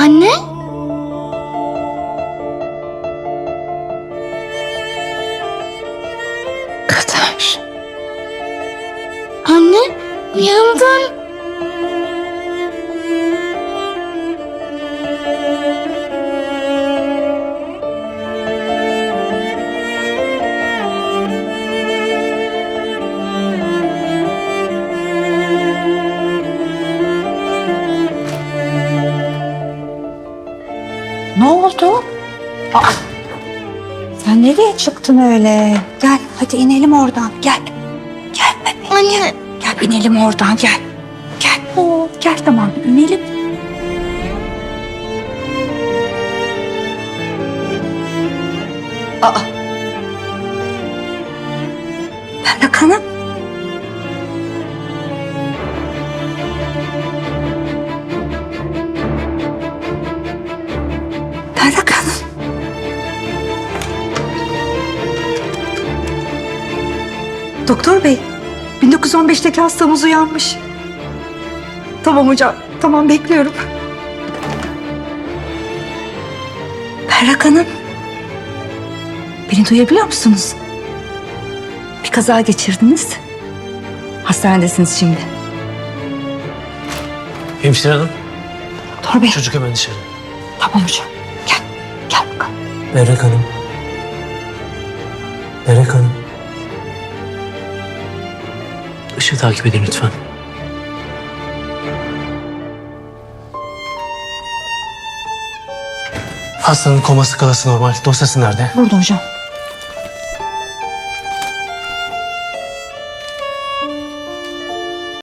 Anne? Kader. Anne uyandın. Ne oldu? Aa, sen nereye çıktın öyle? Gel hadi inelim oradan. Gel. Gel bebeğim. Anne. Gel inelim oradan gel. Gel. Oo, gel tamam inelim. Aa. Berrak Hanım. Doktor bey, 1915'teki hastamız uyanmış. Tamam hocam, tamam bekliyorum. Berrak Hanım. Beni duyabiliyor musunuz? Bir kaza geçirdiniz. Hastanedesiniz şimdi. Hemşire hanım, Doktor bey, çocuk hemen dışarı. tamam hocam. Gel, gel bakalım. Berrak hanım. Berrak hanım. Işığı takip edin lütfen. Hastanın koması kalası normal. Dosyası nerede? Burada hocam.